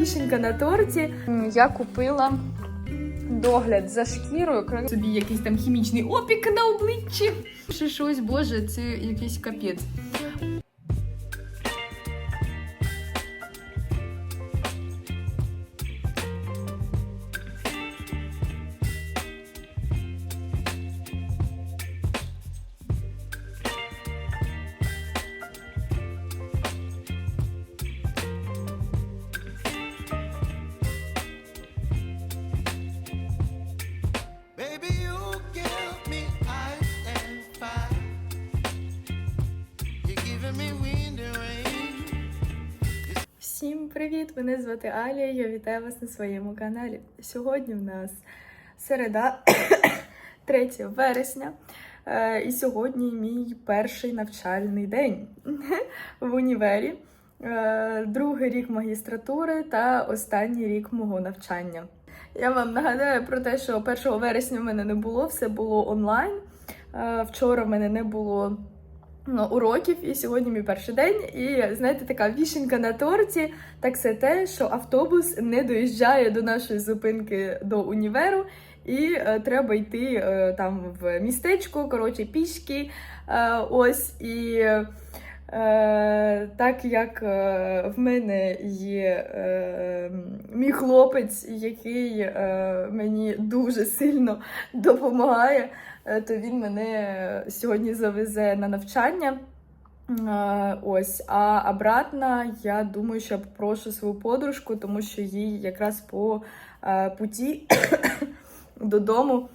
Вішенька на торті. Я купила догляд за шкірою. Кра- Собі якийсь там хімічний опік на обличчі. Ще щось, боже, це якийсь капець. Привіт! Мене звати Алія. Я вітаю вас на своєму каналі. Сьогодні в нас середа, 3 вересня. Е, І сьогодні мій перший навчальний день в універі. Е, Другий рік магістратури та останній рік мого навчання. Я вам нагадаю про те, що 1 вересня в мене не було, все було онлайн. Е, Вчора в мене не було уроків, і сьогодні мій перший день. І знаєте, така вішенька на торті. Так це те, що автобус не доїжджає до нашої зупинки до універу, і е, треба йти е, там в містечко, коротше, пішки. Е, ось і. Е, так як е, в мене є е, мій хлопець, який мені дуже сильно допомагає, то він мене сьогодні завезе на навчання. Ось, а обратно я думаю, що попрошу свою подружку, тому що їй якраз по путі додому,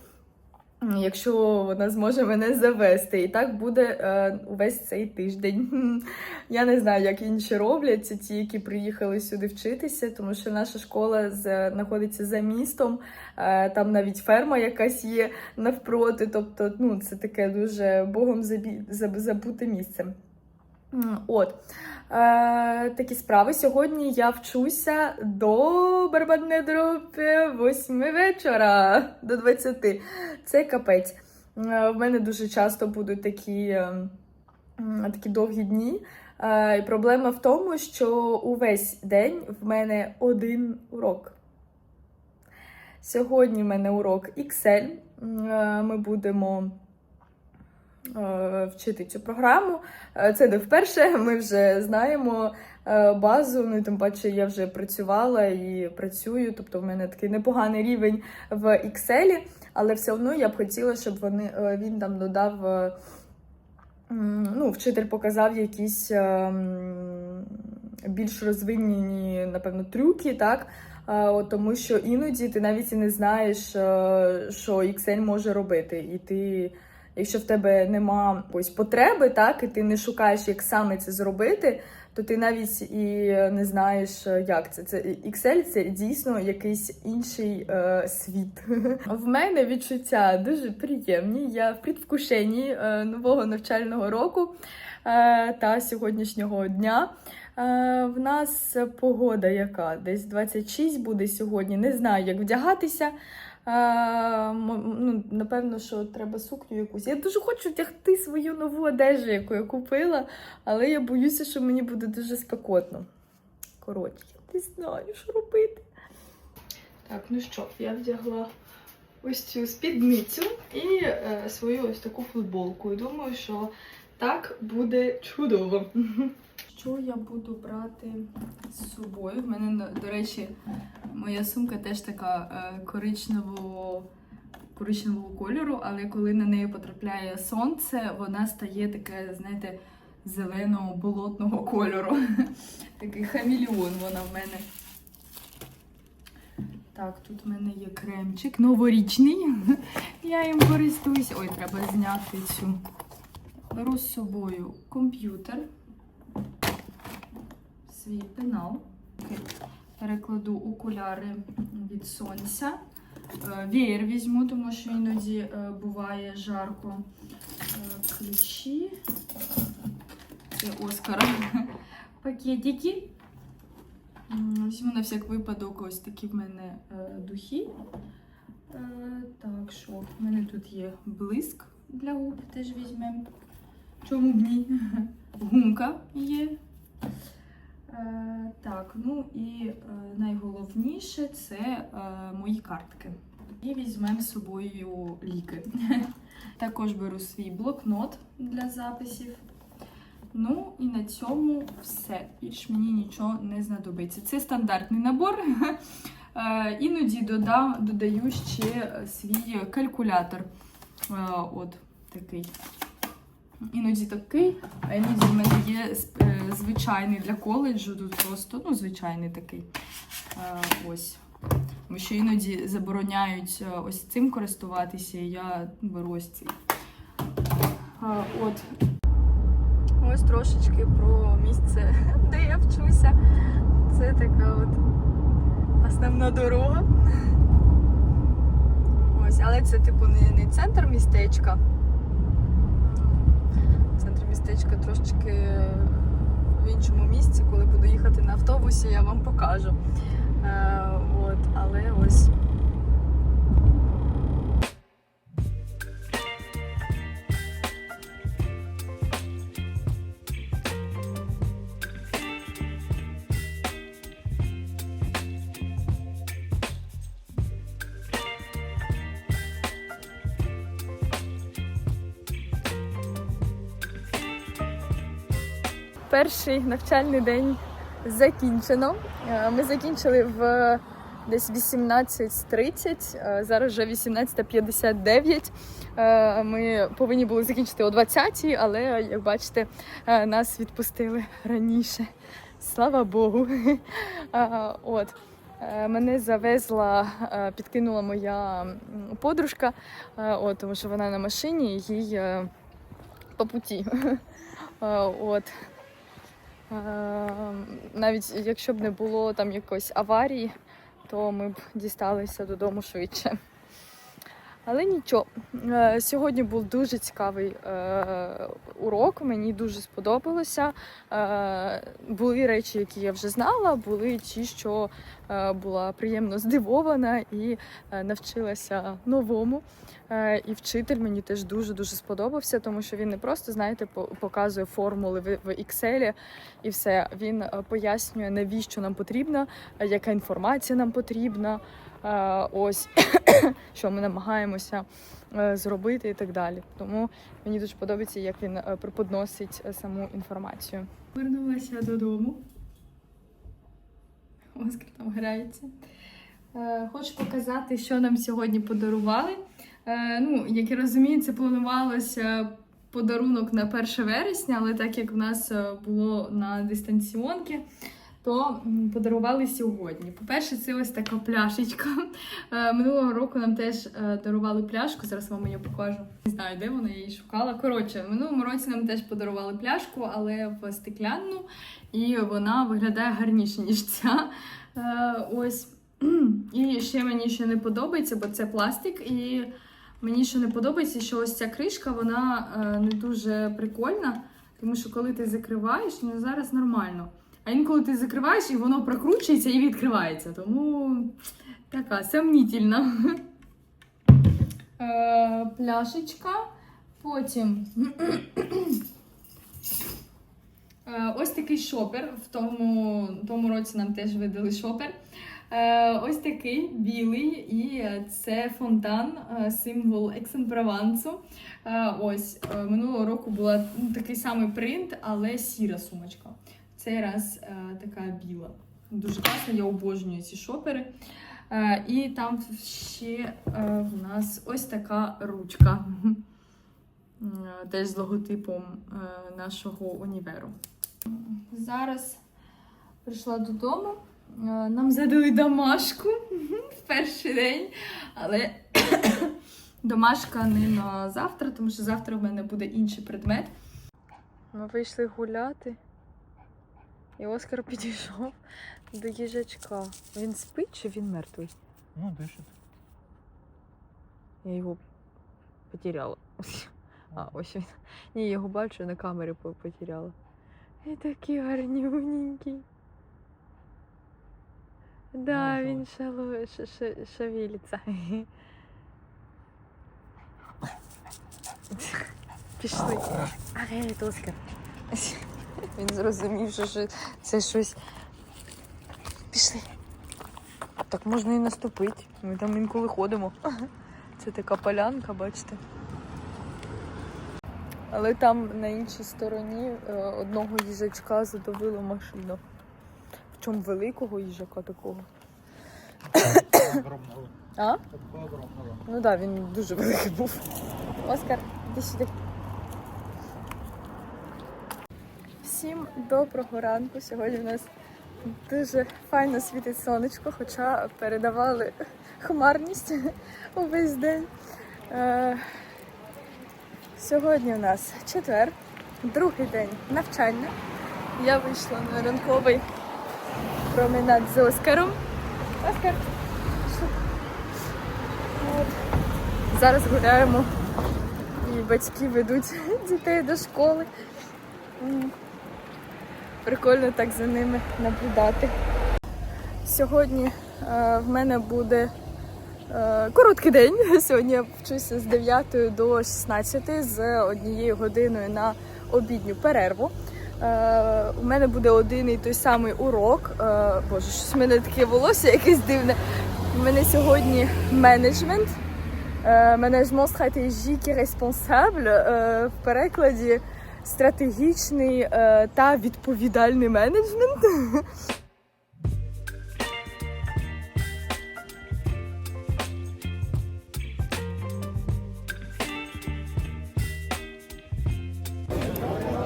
якщо вона зможе мене завести. І так буде е, увесь цей тиждень. Я не знаю, як інші роблять це ті, які приїхали сюди вчитися, тому що наша школа знаходиться за містом, е, там навіть ферма якась є навпроти. Тобто, ну, це таке дуже богом забі... заб- забуте місце. От. Е, такі справи. Сьогодні я вчуся до барабанної групи 8 вечора до 20. Це капець. Е, в мене дуже часто будуть такі, е, такі довгі дні. Е, і проблема в тому, що увесь день в мене один урок. Сьогодні в мене урок Excel. Е, Ми будемо вчити цю програму. Е, Це не вперше. Ми вже знаємо е, базу. Ну і тим паче я вже працювала і працюю. Тобто в мене такий непоганий рівень в Excel, але все одно я б хотіла, щоб вони е, він там додав. е, Ну, вчитель показав якісь е, більш розвинені, напевно, трюки, так? Е, тому що іноді ти навіть і не знаєш, е, що Excel може робити. І ти, якщо в тебе нема ось потреби, так, і ти не шукаєш, як саме це зробити, то ти навіть і не знаєш, е, як це. Це Excel це дійсно якийсь інший е, світ. В мене відчуття дуже приємні. Я в предвкушенні е, нового навчального року е, та сьогоднішнього дня. Е, В нас погода яка? Десь 26 буде сьогодні. Не знаю, як вдягатися. Е, ну, напевно, що треба сукню якусь. Я дуже хочу вдягти свою нову одежу, яку я купила, але я боюся, що мені буде дуже спекотно. Коротше, я не знаю, що робити. Так, ну що, я вдягла ось цю спідницю і е, свою ось таку футболку. І думаю, що так буде чудово. Що я буду брати з собою? В мене, до речі, моя сумка теж така е, коричневого, коричневого кольору, але коли на неї потрапляє сонце, вона стає таке, знаєте, зеленого болотного кольору. Такий хамелеон вона в мене. Так, тут в мене є кремчик новорічний. Я їм користуюсь. Ой, треба зняти цю. Беру з собою комп'ютер, свій пенал. Перекладу окуляри від сонця. Е, Веєр візьму, тому що іноді е, буває жарко. Е, Ключі. Це Оскара. Пакетики. Візьму на всяк випадок ось такі в мене духи. Так, що? У мене тут є блиск для губ, теж візьмемо. Чому б ні? Гумка є. Е, так, ну і е, найголовніше це е, мої картки. І візьмемо з собою ліки. Також беру свій блокнот для записів. Ну і на цьому все. Більш мені нічого не знадобиться. Це стандартний набор. Іноді додаю ще свій калькулятор. От такий. Іноді такий, а іноді в мене є е, звичайний для коледжу. Тут просто ну, звичайний такий. Ось. Тому що іноді забороняють е, ось цим користуватися, і я беру ось цей. От. Ось трошечки про місце, де я вчуся. Це така от основна дорога. Ось, але це типу не, не центр містечка. Містечка трошечки в іншому місці. Коли буду їхати на автобусі, я вам покажу. Е, от, але ось. Перший навчальний день закінчено. Е, Ми закінчили в десь 18.30, е, зараз вже 18.59. Е, Ми повинні були закінчити о 20.00, але, як бачите, нас відпустили раніше. Слава Богу. От. Мене завезла, підкинула моя подружка, от, тому що вона на машині, їй по путі. От. Е, Навіть якщо б не було там якоїсь аварії, то ми б дісталися додому швидше. Але нічого, Е, сьогодні був дуже цікавий е, урок, мені дуже сподобалося. Е, були речі, які я вже знала, були ті, що була приємно здивована і навчилася новому. І вчитель мені теж дуже дуже сподобався, тому що він не просто, знаєте, по- показує формули в, Excel і все. Він пояснює, навіщо нам потрібно, яка інформація нам потрібна. Е, Ось що ми намагаємося е, зробити і так далі. Тому мені дуже подобається, як він е, преподносить саму інформацію. Вернулася додому. Оскар там грається. Хочу показати, що нам сьогодні подарували. Ну, як я розумію, це планувалося подарунок на 1 вересня, але так як в нас було на дистанціонки, то подарували сьогодні. По-перше, це ось така пляшечка. Е, Минулого року нам теж е, дарували пляшку. Зараз вам її покажу. Не знаю, де вона її шукала. Коротше, минулому році нам теж подарували пляшку, але в стеклянну, і вона виглядає гарніше, ніж ця. Е, Ось. І ще мені ще не подобається, бо це пластик. І мені ще не подобається, що ось ця кришка вона не дуже прикольна, тому що коли ти закриваєш, ну зараз нормально. А інколи ти закриваєш і воно прокручується і відкривається. Тому така сомнітельна. Е, пляшечка. Потім е, ось такий шопер. В тому, тому році нам теж видали шопер. Е, ось такий білий, і це фонтан, символ Ексан-Провансу. Е, Ось минулого року була ну, такий самий принт, але сіра сумочка. Цей раз е, така біла. Дуже класно, я обожнюю ці шопери. Е, І там ще е, в нас ось така ручка. Теж з логотипом нашого універу. Зараз прийшла додому. Нам задали домашку в перший день, але домашка не на завтра, тому що завтра в мене буде інший предмет. Ми вийшли гуляти, і Оскар підійшов до їжачка. Він спить чи він мертвий? Ну, дишить. Я його потеряла. А, ось він. Ні, я його бачу, на камері потеряла. І такий гарнюненький. Да, він шалує, шевелиться. Пішли. А, Оскар. Він зрозумів, що це щось. Пішли. Так можна і наступити. Ми там інколи ходимо. Це така полянка, бачите. Але там на іншій стороні е, одного їжачка задавило машину. Причому великого їжака такого. Огромного. А? Такого огромного. Ну так, да, він дуже великий був. Оскар, іди сюди. Всім доброго ранку. Сьогодні в нас дуже файно світить сонечко, хоча передавали хмарність увесь день. Е, сьогодні у нас четвер, другий день навчання. Я вийшла на ранковий променад з Оскаром. Оскар. От. Зараз гуляємо і батьки ведуть дітей до школи. Прикольно так за ними наблюдати. Сьогодні е, в мене буде е, короткий день. Сьогодні я вчуся з 9 до 16 з однією годиною на обідню перерву. Е, у мене буде один і той самий урок. Боже, щось в мене таке волосся якесь дивне. У мене сьогодні менеджмент. Менеджмент і респонсабль е, в перекладі стратегічний е, та відповідальний менеджмент.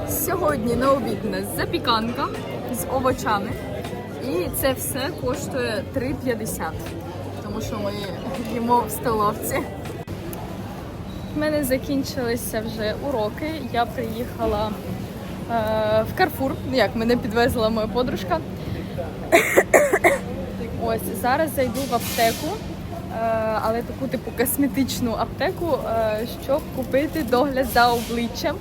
Сьогодні на обід нас запіканка з овочами. І це все коштує 3,50. Тому що ми їмо в столовці. У мене закінчилися вже уроки. Я приїхала е, в Карфур. Як мене підвезла моя подружка. Ось зараз зайду в аптеку, е, але таку типу косметичну аптеку, е, щоб купити догляд за обличчям,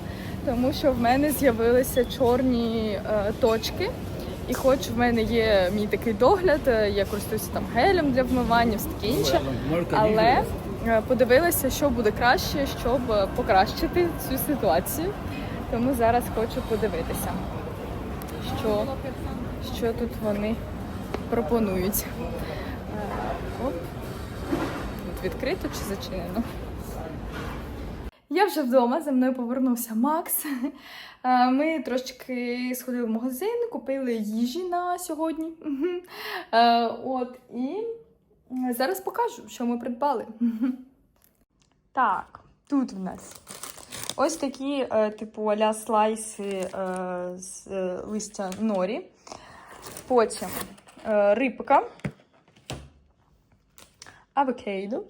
тому що в мене з'явилися чорні е, точки. І хоч в мене є мій такий догляд, е, я користуюся там гелем для вмивання, все таке інше. Але подивилася, що буде краще, щоб е, покращити цю ситуацію. Тому зараз хочу подивитися, що, що тут вони пропонують. Е, Оп. Тут відкрито чи зачинено? Я вже вдома, за мною повернувся Макс. Е, Ми трошечки сходили в магазин, купили їжі на сьогодні. Е, От і зараз покажу, що ми придбали. Так, тут в нас ось такі, е, типу, аля слайси е, з е, листя норі. Потім рибка, авокейдо,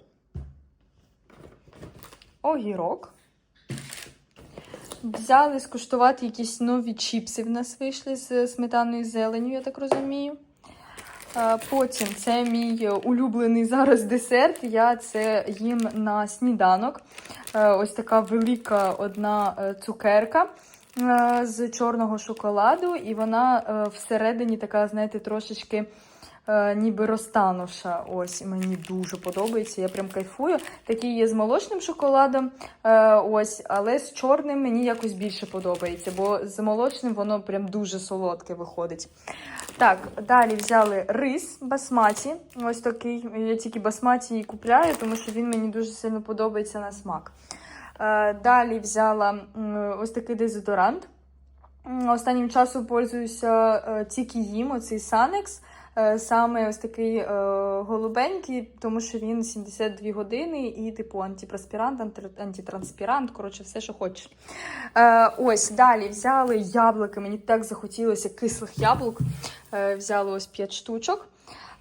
огірок. Взяли скуштувати якісь нові чіпси в нас вийшли з сметаною зеленю, я так розумію. Е, Потім це мій улюблений зараз десерт. Я це їм на сніданок. Е, Ось така велика одна е, цукерка е, з чорного шоколаду, і вона е, всередині така, знаєте, трошечки. Е, Ніби розтанувша. Ось мені дуже подобається. Я прям кайфую. Такий є з молочним шоколадом. е, Ось, але з чорним мені якось більше подобається, бо з молочним воно прям дуже солодке виходить. Так, далі взяли рис басматі. Ось такий. Я тільки басматі і купляю, тому що він мені дуже сильно подобається на смак. Е, Далі взяла ось такий дезодорант. Останнім часом пользуюся тільки їм, оцей Санекс. Е, Саме ось такий е, голубенький, тому що він 72 години і, типу, антипроспірант, антитранспірант, коротше, все, що хочеш. Е, ось далі взяли яблуки. Мені так захотілося кислих яблук. Взяли ось 5 штучок.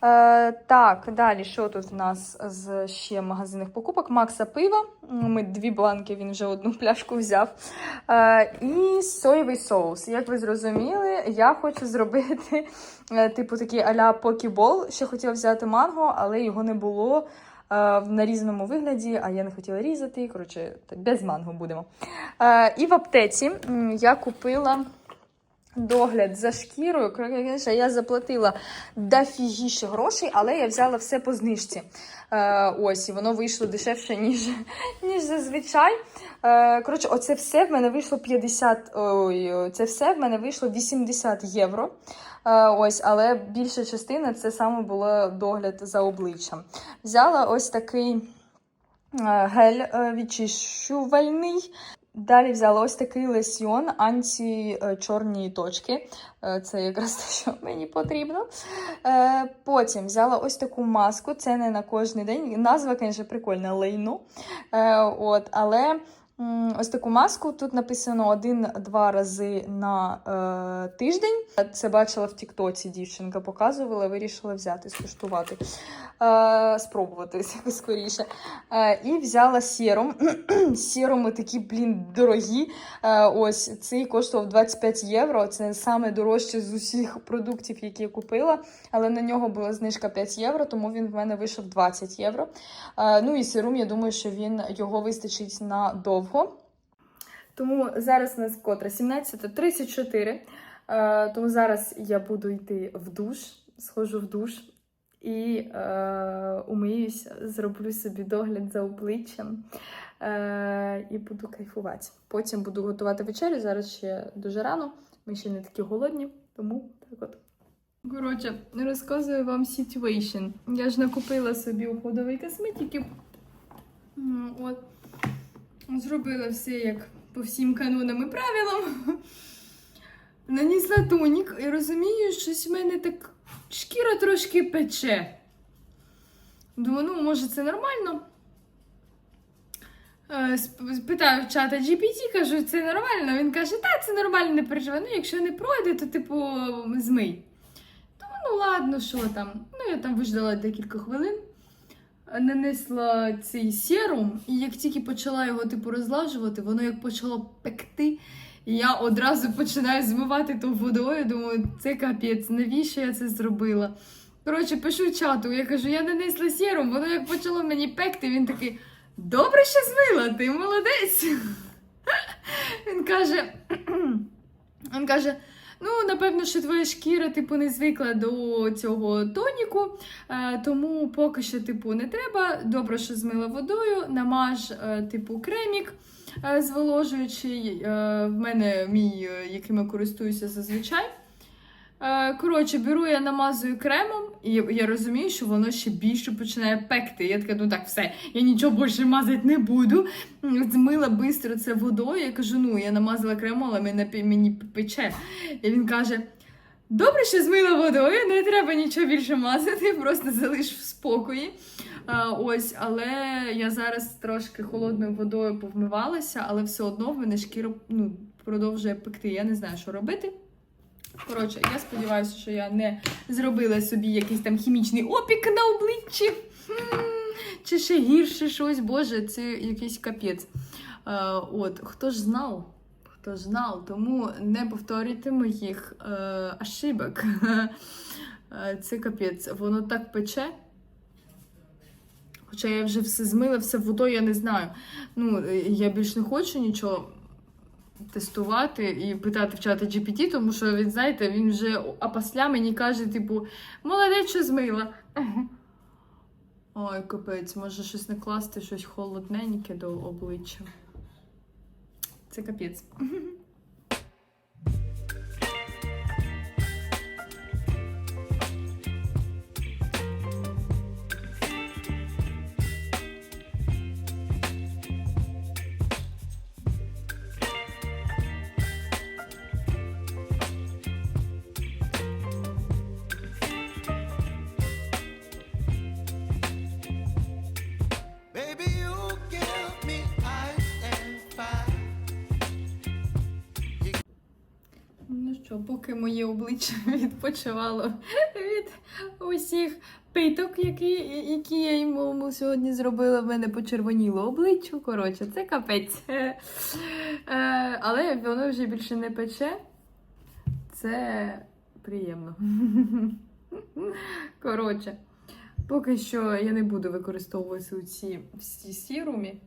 Е, так, далі, що тут в нас з ще магазинних покупок? Макса пива. Ми дві банки, він вже одну пляшку взяв. Е, і соєвий соус. Як ви зрозуміли, я хочу зробити е, типу такий а-ля покібол. Ще хотіла взяти манго, але його не було е, в нарізаному вигляді, а я не хотіла різати. Коротше, без манго будемо. Е, і в аптеці я купила догляд за шкірою. Звісно, я заплатила дофігіше грошей, але я взяла все по знижці. Е, ось, і воно вийшло дешевше, ніж, ніж зазвичай. Е, коротше, оце все в мене вийшло 50, ой, це все в мене вийшло 80 євро. Е, ось, але більша частина це саме було догляд за обличчям. Взяла ось такий е, гель е, відчищувальний. Далі взяла ось такий лесьйон анті-чорні точки. Е, Це якраз те, що мені потрібно. Е, Потім взяла ось таку маску. Це не на кожний день. Назва, звісно, прикольна лейну. Е, От, але ось таку маску тут написано один-два рази на е, тиждень. Це бачила в Тіктоці дівчинка показувала, вирішила взяти, скуштувати, е, спробувати скоріше. Е, і взяла сіром. Сіруми такі, блін, дорогі. Е, ось цей коштував 25 євро. Це саме дорожче з усіх продуктів, які я купила. Але на нього була знижка 5 євро, тому він в мене вийшов 20 євро. Е, ну і сирум, я думаю, що він його вистачить надовго. Тому зараз у нас котра 17.34. Е, тому зараз я буду йти в душ, схожу в душ і е, умиюсь, зроблю собі догляд за обличчям е, і буду кайфувати. Потім буду готувати вечерю. Зараз ще дуже рано, ми ще не такі голодні, тому так от. Коротше, розказую вам situation. Я ж накупила собі уходової косметики. М, От. Зробила все як по всім канонам і правилам. Нанісла тонік і розумію, щось в мене так шкіра трошки пече. Думаю, ну, може, це нормально. Е, Питаю чата GPT, кажу, це нормально. Він каже, та, це нормально, не переживай. Ну, якщо не пройде, то типу змий. Думаю, ну ладно, що там. Ну, я там виждала декілька хвилин, нанесла цей серум, і як тільки почала його типу розлажувати, воно як почало пекти. І я одразу починаю змивати то водою. Думаю, це капець, навіщо я це зробила? Коротше, пишу чату, я кажу, я нанесла серум, воно як почало мені пекти, він такий. Добре, що змила, ти молодець. Він каже, він каже: ну, напевно, що твоя шкіра, типу, не звикла до цього тоніку, е, тому поки що, типу, не треба. Добре, що змила водою, намаж, е, типу, кремік е, зволожуючий. В мене мій, яким я користуюся зазвичай. Е, Коротше, беру я намазую кремом, і я, розумію, що воно ще більше починає пекти. Я така, ну так, все, я нічого більше мазати не буду. Змила швидко це водою. Я кажу, ну я намазала кремом, але мені пече. І він каже: добре, що змила водою, не треба нічого більше мазати, просто залиш в спокої. А, ось, але я зараз трошки холодною водою повмивалася, але все одно в мене шкіра ну, продовжує пекти. Я не знаю, що робити. Коротше, я сподіваюся, що я не зробила собі якийсь там хімічний опік на обличчі. Чи ще гірше щось, боже, це якийсь капець. Е, от, хто ж знав? Хто ж знав, тому не повторюйте моїх е, ошибок. Е, Це капець, воно так пече. Хоча я вже все змила, все водою, я не знаю. Ну, е, я більш не хочу нічого тестувати і питати в чата GPT, тому що він, знаєте, він вже а після мені каже, типу, молодець, що змила. Ой, капець, може щось накласти, щось холодненьке до обличчя. Це капець. Моє обличчя відпочивало від усіх питок, які, які я йому сьогодні зробила, в мене почервоніло обличчя. Коротше, це капець. Е, але воно вже більше не пече. Це приємно. Коротше, поки що я не буду використовувати ці всі сірумі.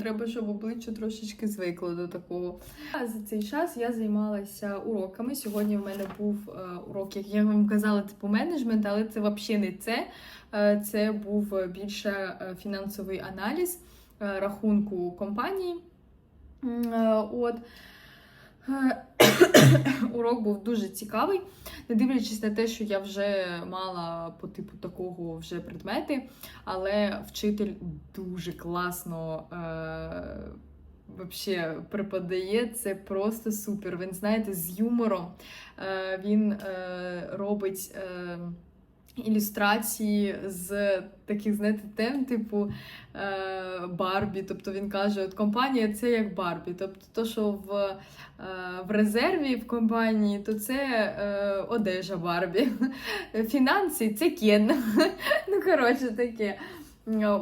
Треба, щоб обличчя трошечки звикло до такого. А за цей час я займалася уроками. Сьогодні в мене був е, урок, як я вам казала, типу менеджмент, але це взагалі не це. Е, Це був більше е, фінансовий аналіз рахунку компанії. От. Урок був дуже цікавий, не дивлячись на те, що я вже мала по типу такого вже предмети, але вчитель дуже класно е, вообще преподає. Це просто супер. Він знаєте, з юмором е, він е, робить. Е, Ілюстрації з таких, знаєте, тем, типу е, Барбі. Тобто він каже, от компанія це як Барбі. Тобто, то, що в, е, в резерві в компанії, то це е, одежа Барбі. Фінанси це Кен. Ну, коротше, таке.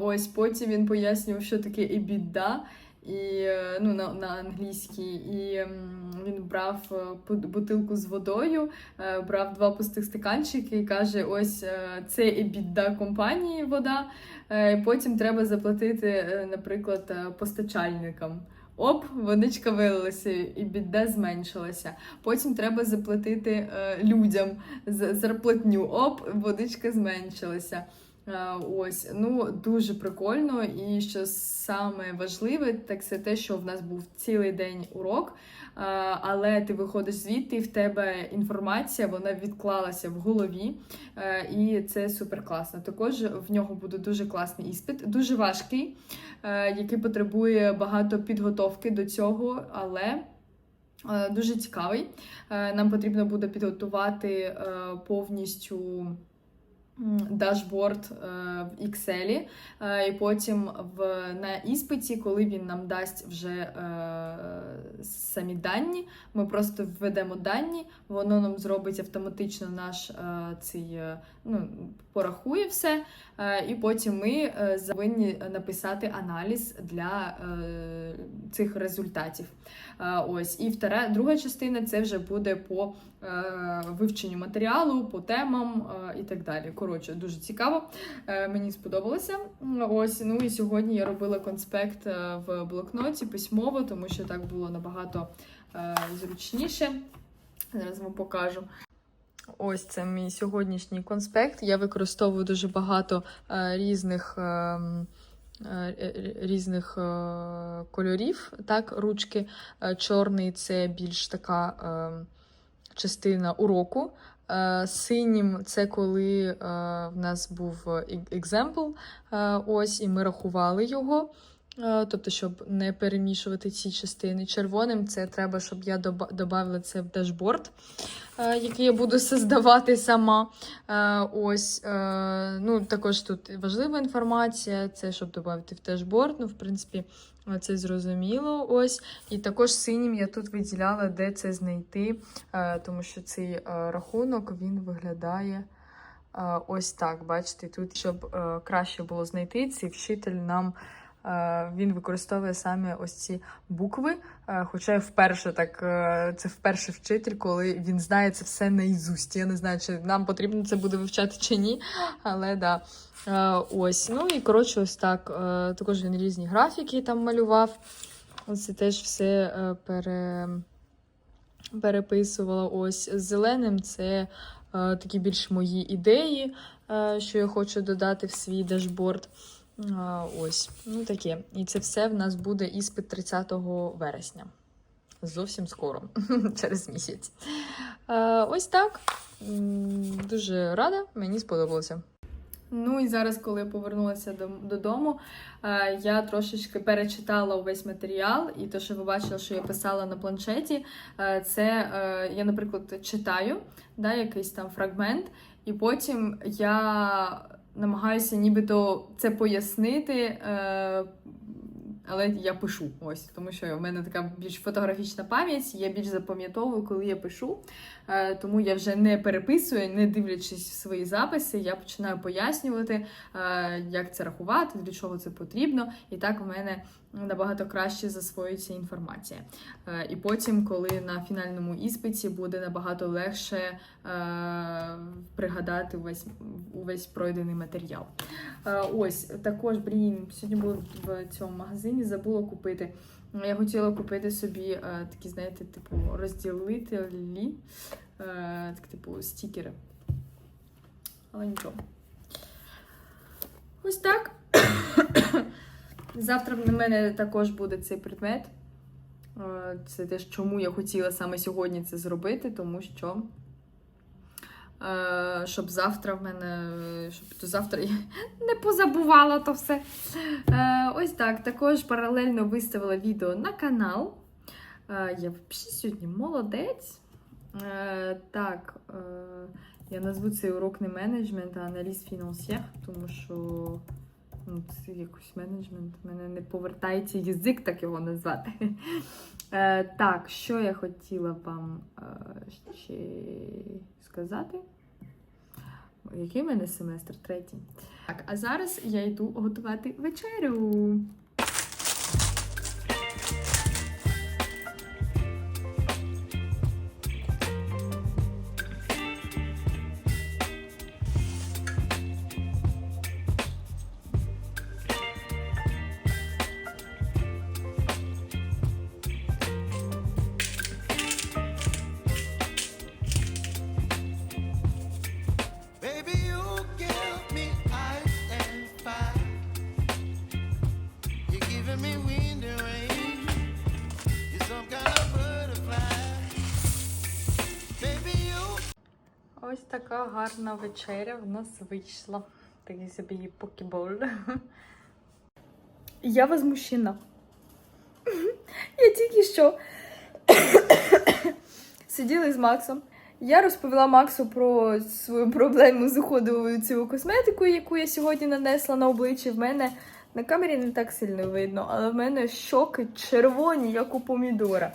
Ось потім він пояснював, що таке EBITDA. І ну, на, на англійській, і він брав е, бутилку з водою, е, брав два пустих стаканчики і каже: ось е, це EBITDA компанії вода. І потім треба заплатити, наприклад, постачальникам. Оп, водичка вилилася, і біда зменшилася. Потім треба заплатити людям зарплатню. Оп, водичка зменшилася. Е, Ось, ну дуже прикольно. І що саме важливе, так це те, що в нас був цілий день урок, е, але ти виходиш звідти, і в тебе інформація вона відклалася в голові, е, і це супер класно. Також в нього буде дуже класний іспит, дуже важкий, який потребує багато підготовки до цього, але. Дуже цікавий. Нам потрібно буде підготувати повністю дашборд е, в Excel, е, і потім в, на іспиті, коли він нам дасть вже е, самі дані, ми просто введемо дані, воно нам зробить автоматично наш цей, ну, порахує все, е, і потім ми е, повинні написати аналіз для е, цих результатів. Ось, і втора, друга частина це вже буде по вивченню матеріалу, по темам і так далі. Коротше, дуже цікаво. Мені сподобалося. Ось, ну і сьогодні я робила конспект в блокноті письмово, тому що так було набагато зручніше. Зараз вам покажу. Ось це мій сьогоднішній конспект. Я використовую дуже багато е, різних. ем, е, е, Різних кольорів, так, ручки. Чорний це більш така е, частина уроку. Синім це коли в нас був екземпл, ось, і ми рахували його. Е, Тобто, щоб не перемішувати ці частини. Червоним це треба, щоб я додавала це в дашборд, е, який я буду создавати сама. Е, Ось, ну, також тут важлива інформація, це щоб додати в дашборд. Ну, в принципі, це зрозуміло. Ось. І також синім я тут виділяла, де це знайти, тому що цей рахунок він виглядає. Ось так, бачите, тут, щоб краще було знайти, цей вчитель нам він використовує саме ось ці букви. е, Хоча вперше так, е, це вперше вчитель, коли він знає це все наізусть. Я не знаю, чи нам потрібно це буде вивчати чи ні, але да. Е, Ось, ну і коротше, ось так. Е, Також він різні графіки там малював. Оце теж все е, пере... переписувала. Ось з зеленим це е, такі більш мої ідеї, е, що я хочу додати в свій дашборд. А, Ось, ну таке. І це все в нас буде іспит 30 вересня. Зовсім скоро, через місяць. А, Ось так. Дуже рада, мені сподобалося. Ну і зараз, коли я повернулася додому, я трошечки перечитала увесь матеріал, і те, що ви бачили, що я писала на планшеті, це е, я, наприклад, читаю да, якийсь там фрагмент, і потім я намагаюся нібито це пояснити. е, Але я пишу ось, тому що в мене така більш фотографічна пам'ять, я більш запам'ятовую, коли я пишу. Е, Тому я вже не переписую, не дивлячись в свої записи, я починаю пояснювати, е, як це рахувати, для чого це потрібно. І так в мене набагато краще засвоюється інформація. Е, І потім, коли на фінальному іспиті буде набагато легше е, пригадати увесь, увесь пройдений матеріал. Е, Ось також, блін, сьогодні були в цьому магазині. забула купити. Я хотіла купити собі такі, знаєте, типу, розділителі, так, типу, стікери. Але нічого. Ось так. Завтра на мене також буде цей предмет. Е, Це теж чому я хотіла саме сьогодні це зробити, тому що. е, Щоб завтра в мене, щоб то завтра я не позабувала то все. Е, Ось так. Також паралельно виставила відео на канал. Я сьогодні молодець. Так, я назву цей урок не менеджмент, а аналіз фінансів, тому що ну, це якийсь менеджмент. У мене не повертається язик так його назвати. Е, Так, що я хотіла вам е, ще сказати? Який в мене семестр? Третій. Так, а зараз я йду готувати вечерю. Гарна вечеря в нас вийшла. Такий собі покебол. Я возмущена. Я тільки що сиділи з Максом. Я розповіла Максу про свою проблему з уходовою цю косметику, яку я сьогодні нанесла на обличчя. В мене на камері не так сильно видно, але в мене щоки червоні, як у помідора.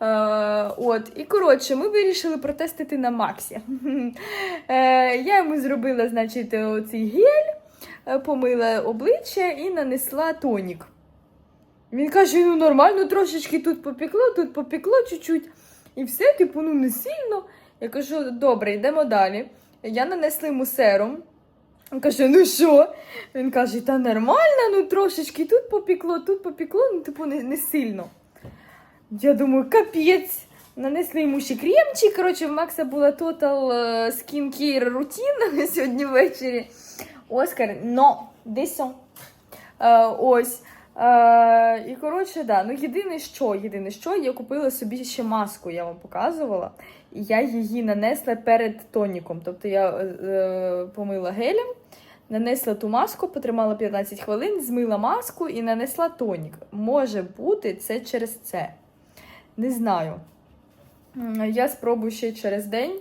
Е, от, і коротше, ми вирішили протестити на Максі. Е, я йому зробила, значить, оцей гель, е, помила обличчя і нанесла тонік. Він каже: ну нормально, трошечки тут попекло, тут попекло чуть-чуть. І все, типу, ну не сильно. Я кажу, добре, йдемо далі. Я нанесла йому серум. Він каже, ну що? Він каже, та нормально, ну трошечки тут попекло, тут попекло, ну, типу, не, не сильно. Я думаю, капець. Нанесли йому ще кремчик. Коротше, в Макса була е, Skincare рутина сьогодні ввечері. Оскар, но, десон. Е, ось. Е, і коротше, да. Ну, єдине що, єдине що, я купила собі ще маску, я вам показувала. І я її нанесла перед тоніком. Тобто я е, е, помила гелем, нанесла ту маску, потримала 15 хвилин, змила маску і нанесла тонік. Може бути, це через це. Не знаю. Я спробую ще через день.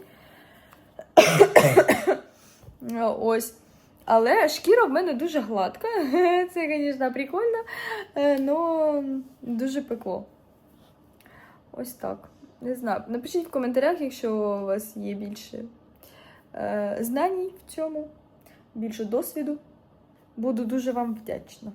Ось. Але шкіра в мене дуже гладка. Це, звісно, прикольно, але дуже пекло. Ось так. Не знаю. Напишіть в коментарях, якщо у вас є більше е, знань в цьому, більше досвіду. Буду дуже вам вдячна.